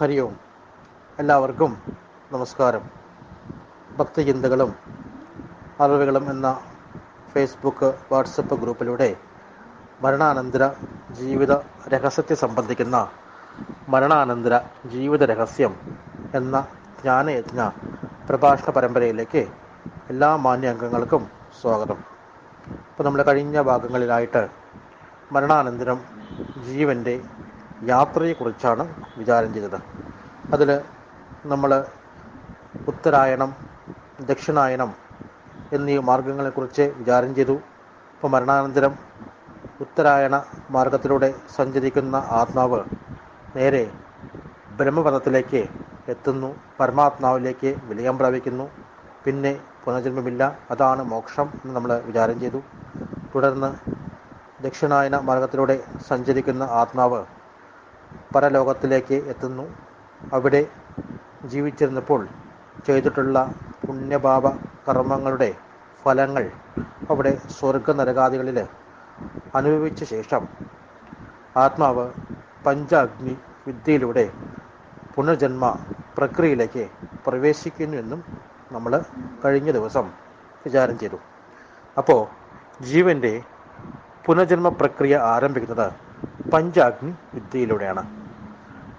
ഹരി ഓം എല്ലാവർക്കും നമസ്കാരം. ഭക്തിചിന്തകളും അറിവുകളും എന്ന ഫേസ്ബുക്ക് വാട്സപ്പ് ഗ്രൂപ്പിലൂടെ മരണാനന്തര ജീവിത രഹസ്യത്തെ സംബന്ധിക്കുന്ന മരണാനന്തര ജീവിത രഹസ്യം എന്ന ജ്ഞാനയജ്ഞ പ്രഭാഷണ പരമ്പരയിലേക്ക് എല്ലാ മാന്യ അംഗങ്ങൾക്കും സ്വാഗതം. ഇപ്പോൾ നമ്മൾ കഴിഞ്ഞ ഭാഗങ്ങളിലായിട്ട് മരണാനന്തരം ജീവന്റെ യാത്രയെക്കുറിച്ചാണ് വിചാരം ചെയ്തത്. അതിൽ നമ്മൾ ഉത്തരായണം ദക്ഷിണായനം എന്നീ മാർഗങ്ങളെക്കുറിച്ച് വിചാരം ചെയ്തു. ഇപ്പോൾ മരണാനന്തരം ഉത്തരായണ മാർഗത്തിലൂടെ സഞ്ചരിക്കുന്ന ആത്മാവ് നേരെ ബ്രഹ്മപദത്തിലേക്ക് എത്തുന്നു. പരമാത്മാവിലേക്ക് വിലയം പ്രാപിക്കുന്നു. പിന്നെ പുനർജന്മമില്ല. അതാണ് മോക്ഷം എന്ന് നമ്മൾ വിചാരം ചെയ്തു. തുടർന്ന് ദക്ഷിണായന മാർഗത്തിലൂടെ സഞ്ചരിക്കുന്ന ആത്മാവ് പരലോകത്തിലേക്ക് എത്തുന്നു. അവിടെ ജീവിച്ചിരുന്നപ്പോൾ ചെയ്തിട്ടുള്ള പുണ്യപാപ കർമ്മങ്ങളുടെ ഫലങ്ങൾ അവിടെ സ്വർഗ നരകാദികളിൽ അനുഭവിച്ച ശേഷം ആത്മാവ് പഞ്ചാഗ്നി വിദ്യയിലൂടെ പുനർജന്മ പ്രക്രിയയിലേക്ക് പ്രവേശിക്കുന്നു എന്നും നമ്മൾ കഴിഞ്ഞ ദിവസം വിചാരം ചെയ്തു. അപ്പോൾ ജീവന്റെ പുനർജന്മ പ്രക്രിയ ആരംഭിക്കുന്നത് പഞ്ചാഗ്നി വിദ്യയിലൂടെയാണ്.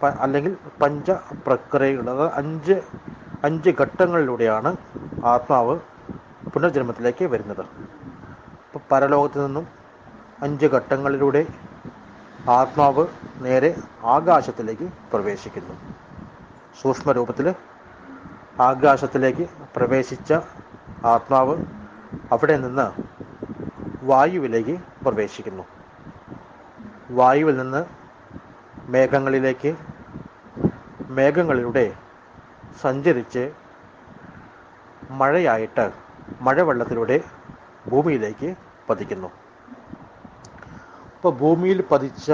അല്ലെങ്കിൽ പഞ്ച പ്രക്രിയകൾ അതായത് അഞ്ച് അഞ്ച് ഘട്ടങ്ങളിലൂടെയാണ് ആത്മാവ് പുനർജന്മത്തിലേക്ക് വരുന്നത്. ഇപ്പോൾ പരലോകത്ത് നിന്നും അഞ്ച് ഘട്ടങ്ങളിലൂടെ ആത്മാവ് നേരെ ആകാശത്തിലേക്ക് പ്രവേശിക്കുന്നു. സൂക്ഷ്മരൂപത്തിൽ ആകാശത്തിലേക്ക് പ്രവേശിച്ച ആത്മാവ് അവിടെ നിന്ന് വായുവിലേക്ക് പ്രവേശിക്കുന്നു. വായുവിൽ നിന്ന് മേഘങ്ങളിലേക്ക് മേഘങ്ങളിലൂടെ സഞ്ചരിച്ച് മഴയായിട്ട് മഴവെള്ളത്തിലൂടെ ഭൂമിയിലേക്ക് പതിക്കുന്നു. ഇപ്പോൾ ഭൂമിയിൽ പതിച്ച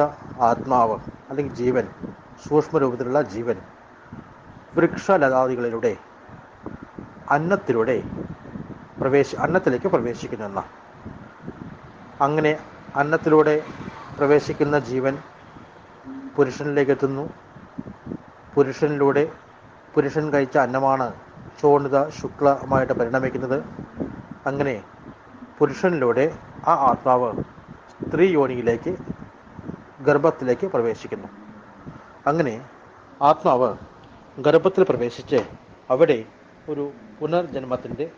ആത്മാവ് അല്ലെങ്കിൽ ജീവൻ സൂക്ഷ്മരൂപത്തിലുള്ള ജീവൻ വൃക്ഷലതാദികളിലൂടെ അന്നത്തിലൂടെ പ്രവേശ അന്നത്തിലേക്ക് പ്രവേശിക്കുന്നു എന്ന. അങ്ങനെ അന്നത്തിലൂടെ പ്രവേശിക്കുന്ന ജീവൻ പുരുഷനിലേക്ക് എത്തുന്നു പുരുഷനിലൂടെ പുരുഷൻ കഴിച്ച അന്നമാണ് ചോണിത ശുക്ലമായിട്ട് പരിണമിക്കുന്നത്. അങ്ങനെ പുരുഷനിലൂടെ ആ ആത്മാവ് സ്ത്രീ യോനിയിലേക്ക് ഗർഭത്തിലേക്ക് പ്രവേശിക്കുന്നു. അങ്ങനെ ആത്മാവ് ഗർഭത്തിൽ പ്രവേശിച്ച് അവിടെ ഒരു പുനർജന്മത്തിന്റെ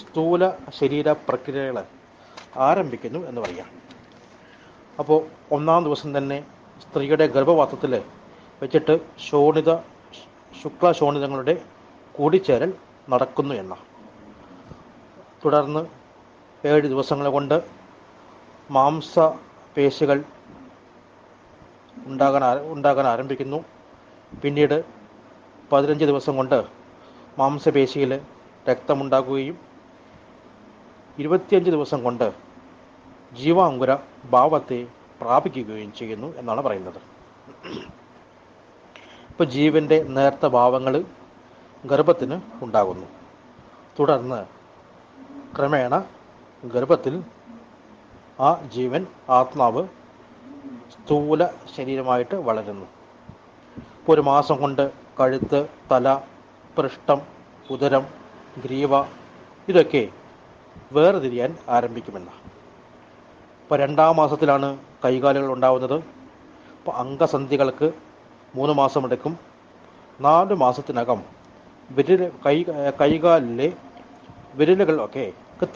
സ്ഥൂല ശരീര പ്രക്രിയകൾ ആരംഭിക്കുന്നു എന്ന് പറയാം. അപ്പോൾ ഒന്നാം ദിവസം തന്നെ സ്ത്രീയുടെ ഗർഭപാത്രത്തിൽ വെച്ചിട്ട് ശോണിത ശുക്ല ശോണിതങ്ങളുടെ കൂടിച്ചേരൽ നടക്കുന്നു എന്ന. തുടർന്ന് ഏഴ് ദിവസങ്ങൾ കൊണ്ട് മാംസ പേശികൾ ഉണ്ടാകാൻ ഉണ്ടാകാൻ ആരംഭിക്കുന്നു. പിന്നീട് പതിനഞ്ച് ദിവസം കൊണ്ട് മാംസപേശിയിൽ രക്തമുണ്ടാകുകയും ഇരുപത്തിയഞ്ച് ദിവസം കൊണ്ട് ജീവാങ്കുര ഭാവത്തെ പ്രാപിക്കുകയും ചെയ്യുന്നു എന്നാണ് പറയുന്നത്. ഇപ്പോൾ ജീവന്റെ നേർത്ത ഭാവങ്ങൾ ഗർഭത്തിന് ഉണ്ടാകുന്നു. തുടർന്ന് ക്രമേണ ഗർഭത്തിൽ ആ ജീവൻ ആത്മാവ് സ്ഥൂല ശരീരമായിട്ട് വളരുന്നു. ഇപ്പോൾ ഒരു മാസം കൊണ്ട് കഴുത്ത് തല പൃഷ്ഠം ഉദരം ഗ്രീവ ഇതൊക്കെ വേർതിരിയാൻ ആരംഭിക്കുമെന്ന. ഇപ്പോൾ രണ്ടാം മാസത്തിലാണ് കൈകാലുകൾ ഉണ്ടാവുന്നത്. അപ്പോൾ അംഗസന്ധികൾക്ക് മൂന്ന് മാസമെടുക്കും നാല് മാസത്തിനകം വിരൽ കൈ കൈകാലിലെ വിരലുകൾ ഒക്കെ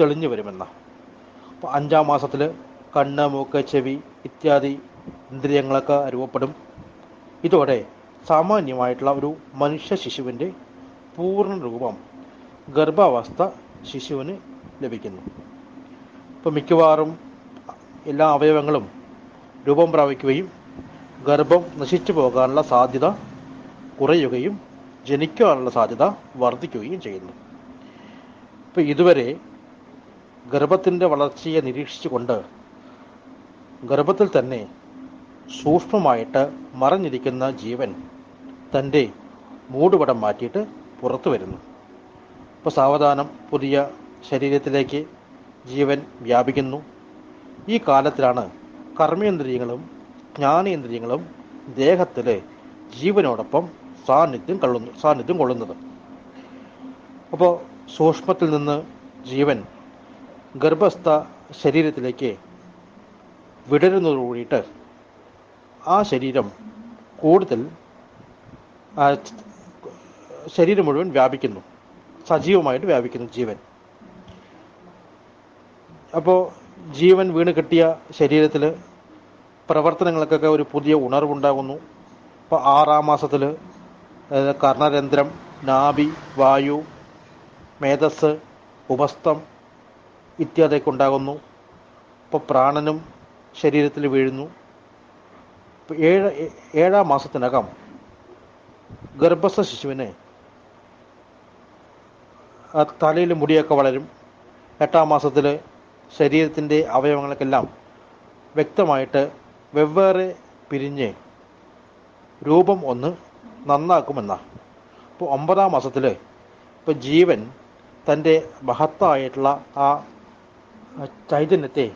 തെളിഞ്ഞു വരുമെന്ന. അപ്പോൾ അഞ്ചാം മാസത്തിൽ കണ്ണ് മൂക്ക് ചെവി ഇത്യാദി ഇന്ദ്രിയങ്ങളൊക്കെ രൂപപ്പെടും. ഇതോടെ സാമാന്യമായിട്ടുള്ള ഒരു മനുഷ്യ ശിശുവിന്റെ പൂർണ രൂപം ഗർഭാവസ്ഥ ശിശുവിന് ലഭിക്കുന്നു. ഇപ്പോൾ മിക്കവാറും എല്ലാ അവയവങ്ങളും രൂപം പ്രാപിക്കുകയും ഗർഭം നശിച്ചു പോകാനുള്ള സാധ്യത കുറയുകയും ജനിക്കാനുള്ള സാധ്യത വർദ്ധിക്കുകയും ചെയ്യുന്നു. ഇപ്പോൾ ഇതുവരെ ഗർഭത്തിന്റെ വളർച്ചയെ നിരീക്ഷിച്ചുകൊണ്ട് ഗർഭത്തിൽ തന്നെ സൂക്ഷ്മമായിട്ട് മറഞ്ഞിരിക്കുന്ന ജീവൻ തന്റെ മൂടുപടം മാറ്റിയിട്ട് പുറത്തു വരുന്നു. ഇപ്പോൾ സാവധാനം പുതിയ ശരീരത്തിലേക്ക് ജീവൻ വ്യാപിക്കുന്നു. ഈ കാലത്തിലാണ് കർമ്മേന്ദ്രിയങ്ങളും ജ്ഞാനേന്ദ്രിയങ്ങളും ദേഹത്തിലെ ജീവനോടൊപ്പം സാന്നിധ്യം കൊള്ളുന്നു സാന്നിധ്യം കൊള്ളുന്നത്. അപ്പോൾ സൂക്ഷ്മത്തിൽ നിന്ന് ജീവൻ ഗർഭസ്ഥ ശരീരത്തിലേക്ക് വിടരുന്നതോടുകൂടിയിട്ട് ആ ശരീരം കൂടുതൽ ശരീരം മുഴുവൻ വ്യാപിക്കുന്നു. സജീവമായിട്ട് വ്യാപിക്കുന്നു ജീവൻ. അപ്പോൾ ജീവൻ വീണ് കിട്ടിയ ശരീരത്തിൽ പ്രവർത്തനങ്ങൾക്കൊക്കെ ഒരു പുതിയ ഉണർവുണ്ടാകുന്നു. ഇപ്പോൾ ആറാം മാസത്തിൽ കർണരന്ധ്രം നാഭി വായു മേധസ് ഉപസ്ഥം ഇത്യാദിയൊക്കെ ഉണ്ടാകുന്നു. ഇപ്പോൾ പ്രാണനും ശരീരത്തിൽ വീഴുന്നു. ഏഴ് ഏഴാം മാസത്തിനകം ഗർഭസ്ഥ ശിശുവിന് തലയിൽ മുടിയൊക്കെ വളരും. എട്ടാം മാസത്തിൽ ശരീരത്തിന്റെ അവയവങ്ങൾക്കെല്ലാം വ്യക്തമായിട്ട് വെവ്വേറെ പിരിഞ്ഞ് രൂപം ഒന്ന് നന്നാക്കുമെന്ന. ഇപ്പോൾ ഒമ്പതാം മാസത്തിൽ ഇപ്പോൾ ജീവൻ തന്റെ മഹത്തായിട്ടുള്ള ആ ചൈതന്യത്തെ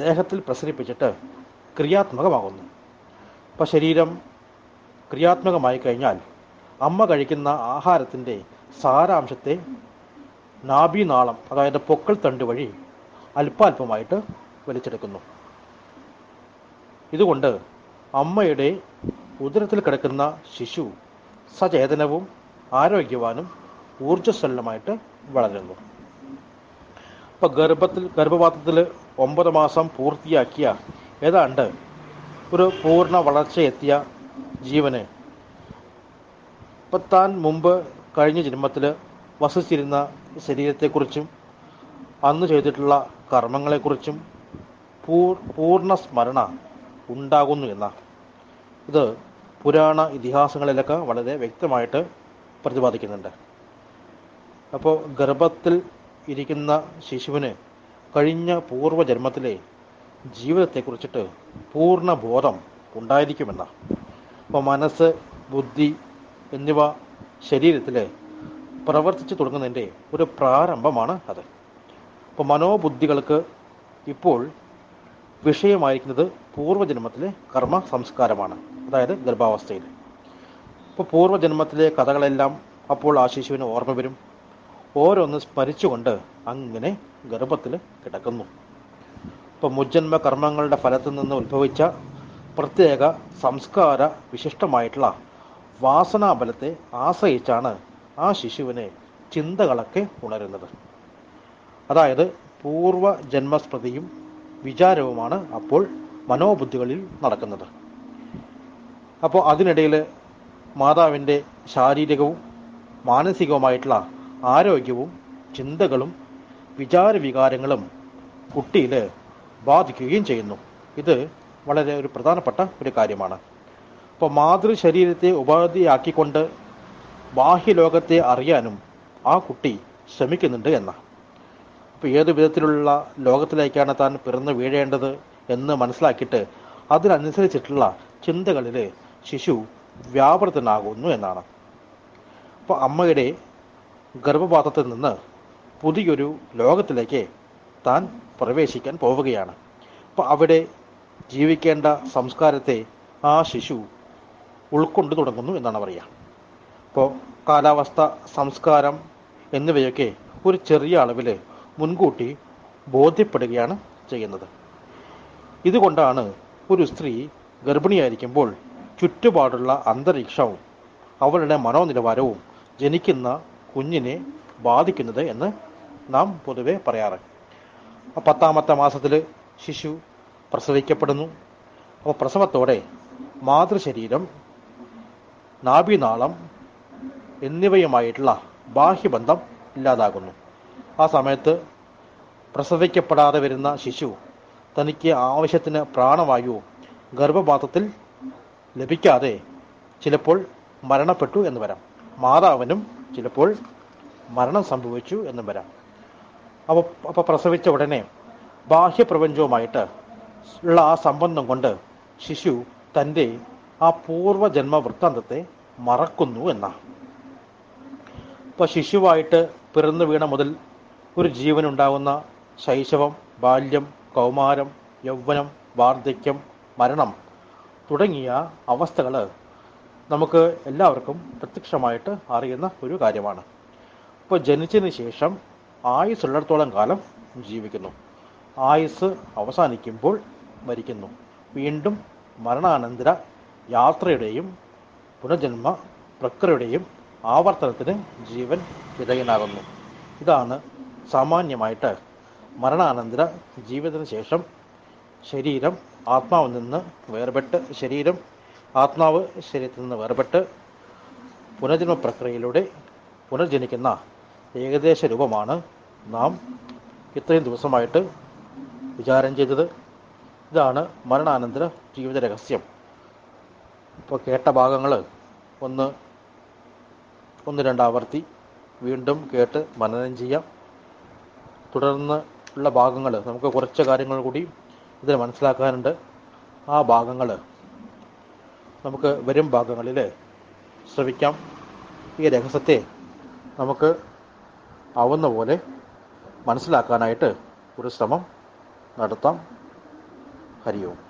ദേഹത്തിൽ പ്രസരിപ്പിച്ചിട്ട് ക്രിയാത്മകമാകുന്നു. അപ്പോൾ ശരീരം ക്രിയാത്മകമായി കഴിഞ്ഞാൽ അമ്മ കഴിക്കുന്ന ആഹാരത്തിന്റെ സാരാംശത്തെ നാഭീനാളം അതായത് പൊക്കൾ തണ്ട് വഴി അല്പാൽപമായിട്ട് വലിച്ചെടുക്കുന്നു. ഇതുകൊണ്ട് അമ്മയുടെ ഉദരത്തിൽ കിടക്കുന്ന ശിശു സചേതനവും ആരോഗ്യവാനും ഊർജസ്വലമായിട്ട് വളരുന്നു. ഇപ്പം ഗർഭത്തിൽ ഗർഭപാത്രത്തിൽ ഒമ്പത് മാസം പൂർത്തിയാക്കിയ ഏതാണ്ട് ഒരു പൂർണ വളർച്ചയെത്തിയ ജീവന് ഇപ്പൊ താൻ മുമ്പ് കഴിഞ്ഞ ജന്മത്തിൽ വസിച്ചിരുന്ന ശരീരത്തെക്കുറിച്ചും അന്ന് ചെയ്തിട്ടുള്ള കർമ്മങ്ങളെക്കുറിച്ചും പൂർ പൂർണ സ്മരണ ഉണ്ടാകുന്നു എന്നാണ് ഇത് പുരാണ ഇതിഹാസങ്ങളിലൊക്കെ വളരെ വ്യക്തമായിട്ട് പ്രതിപാദിക്കുന്നുണ്ട്. അപ്പോൾ ഗർഭത്തിൽ ഇരിക്കുന്ന ശിശുവിന് കഴിഞ്ഞ പൂർവജന്മത്തിലെ ജീവിതത്തെക്കുറിച്ചിട്ട് പൂർണ ബോധം ഉണ്ടായിരിക്കുമെന്ന. അപ്പോൾ മനസ്സ് ബുദ്ധി എന്നിവ ശരീരത്തിൽ പ്രവർത്തിച്ചു തുടങ്ങുന്നതിന്റെ ഒരു പ്രാരംഭമാണ് അത്. അപ്പോൾ മനോബുദ്ധികൾക്ക് ഇപ്പോൾ വിഷയമായിരിക്കുന്നത് പൂർവജന്മത്തിലെ കർമ്മ സംസ്കാരമാണ് അതായത് ഗർഭാവസ്ഥയിൽ. ഇപ്പോൾ പൂർവജന്മത്തിലെ കഥകളെല്ലാം അപ്പോൾ ആ ശിശുവിന് ഓർമ്മ വരും. ഓരോന്ന് സ്മരിച്ചുകൊണ്ട് അങ്ങനെ ഗർഭത്തിൽ കിടക്കുന്നു. ഇപ്പോൾ മുജ്ജന്മ കർമ്മങ്ങളുടെ ഫലത്തിൽ നിന്ന് ഉത്ഭവിച്ച പ്രത്യേക സംസ്കാര വിശിഷ്ടമായിട്ടുള്ള വാസനാബലത്തെ ആശ്രയിച്ചാണ് ആ ശിശുവിനെ ചിന്തകളൊക്കെ ഉണരുന്നത്. അതായത് പൂർവ ജന്മസ്മൃതിയും വിചാരവുമാണ് അപ്പോൾ മനോബുദ്ധികളിൽ നടക്കുന്നത്. അപ്പോൾ അതിനിടയിൽ മാതാവിന്റെ ശാരീരികവും മാനസികവുമായിട്ടുള്ള ആരോഗ്യവും ചിന്തകളും വിചാരവികാരങ്ങളും കുട്ടിയിൽ ബാധിക്കുകയും ചെയ്യുന്നു. ഇത് വളരെ ഒരു പ്രധാനപ്പെട്ട ഒരു കാര്യമാണ്. അപ്പോൾ മാതൃശരീരത്തെ ഉപാധിയാക്കിക്കൊണ്ട് ബാഹ്യലോകത്തെ അറിയാനും ആ കുട്ടി ശ്രമിക്കുന്നുണ്ട് എന്ന അപ്പോൾ ഏത് വിധത്തിലുള്ള ലോകത്തിലേക്കാണ് താൻ പിറന്നു വീഴേണ്ടത് എന്ന് മനസ്സിലാക്കിയിട്ട് അതിനനുസരിച്ചിട്ടുള്ള ചിന്തകളിൽ ശിശു വ്യാപൃതനാകുന്നു എന്നാണ്. അപ്പോൾ അമ്മയുടെ ഗർഭപാത്രത്തിൽ നിന്ന് പുതിയൊരു ലോകത്തിലേക്ക് താൻ പ്രവേശിക്കാൻ പോവുകയാണ്. അപ്പോൾ അവിടെ ജീവിക്കേണ്ട സംസ്കാരത്തെ ആ ശിശു ഉൾക്കൊണ്ടു തുടങ്ങുന്നു എന്നാണ് പറയുക. അപ്പോൾ കാലാവസ്ഥ സംസ്കാരം എന്നിവയൊക്കെ ഒരു ചെറിയ അളവിൽ മുൻകൂട്ടി ബോധ്യപ്പെടുകയാണ് ചെയ്യുന്നത്. ഇതുകൊണ്ടാണ് ഒരു സ്ത്രീ ഗർഭിണിയായിരിക്കുമ്പോൾ ചുറ്റുപാടുള്ള അന്തരീക്ഷവും അവരുടെ മനോനിലവാരവും ജനിക്കുന്ന കുഞ്ഞിനെ ബാധിക്കുന്നത് എന്ന് നാം പൊതുവെ പറയാറ്. പത്താമത്തെ മാസത്തിൽ ശിശു പ്രസവിക്കപ്പെടുന്നു. അപ്പോൾ പ്രസവത്തോടെ മാതൃശരീരം നാഭിനാളം എന്നിവയുമായിട്ടുള്ള ബാഹ്യബന്ധം ഇല്ലാതാകുന്നു. ആ സമയത്ത് പ്രസവിക്കപ്പെടാതെ വരുന്ന ശിശു തനിക്ക് ആവശ്യത്തിന് പ്രാണവായു ഗർഭപാത്രത്തിൽ ലഭിക്കാതെ ചിലപ്പോൾ മരണപ്പെട്ടു എന്ന് വരാം. മാതാവിനും ചിലപ്പോൾ മരണം സംഭവിച്ചു എന്നും വരാം. അപ്പോൾ അപ്പോൾ പ്രസവിച്ച ഉടനെ ബാഹ്യപ്രപഞ്ചവുമായിട്ട് ഉള്ള ആ സംബന്ധം കൊണ്ട് ശിശു തന്റെ ആ പൂർവജന്മ വൃത്താന്തത്തെ മറക്കുന്നു എന്നാണ്. ഇപ്പോൾ ശിശുവായിട്ട് പിറന്നു വീണ മുതൽ ഒരു ജീവനുണ്ടാകുന്ന ശൈശവം ബാല്യം കൗമാരം യൗവനം വാർദ്ധക്യം മരണം തുടങ്ങിയ അവസ്ഥകൾ നമുക്ക് എല്ലാവർക്കും പ്രത്യക്ഷമായിട്ട് അറിയുന്ന ഒരു കാര്യമാണ്. ഇപ്പോൾ ജനിച്ചതിന് ശേഷം ആയുസ്സുള്ളിടത്തോളം കാലം ജീവിക്കുന്നു. ആയുസ് അവസാനിക്കുമ്പോൾ മരിക്കുന്നു. വീണ്ടും മരണാനന്തര യാത്രയുടെയും പുനർജന്മ പ്രക്രിയയുടെയും ആവർത്തനത്തിന് ജീവൻ വിധേയനാകുന്നു. ഇതാണ് സാമാന്യമായിട്ട് മരണാനന്തര ജീവിതത്തിന് ശേഷം ശരീരം ആത്മാവിൽ നിന്ന് വേർപെട്ട് ശരീരം ആത്മാവ് ശരീരത്തിൽ നിന്ന് വേർപെട്ട് പുനർജന്മ പ്രക്രിയയിലൂടെ പുനർജനിക്കുന്ന ഏകദേശ രൂപമാണ് നാം ഇത്രയും ദിവസമായിട്ട് വിചാരം ചെയ്തത്. ഇതാണ് മരണാനന്തര ജീവിത രഹസ്യം. ഇപ്പോൾ കേട്ട ഭാഗങ്ങൾ ഒന്ന് ഒന്ന് രണ്ടാവർത്തി വീണ്ടും കേട്ട് മനനം ചെയ്യാം. തുടർന്ന് ഉള്ള ഭാഗങ്ങൾ നമുക്ക് കുറച്ച് കാര്യങ്ങൾ കൂടി ഇതിൽ മനസ്സിലാക്കാനുണ്ട്. ആ ഭാഗങ്ങൾ നമുക്ക് വരും ഭാഗങ്ങളിൽ ശ്രമിക്കാം ഈ രഹസ്യത്തെ നമുക്ക് ആവുന്ന പോലെ മനസ്സിലാക്കാനായിട്ട് ഒരു ശ്രമം നടത്താം. ഹരി ഓം.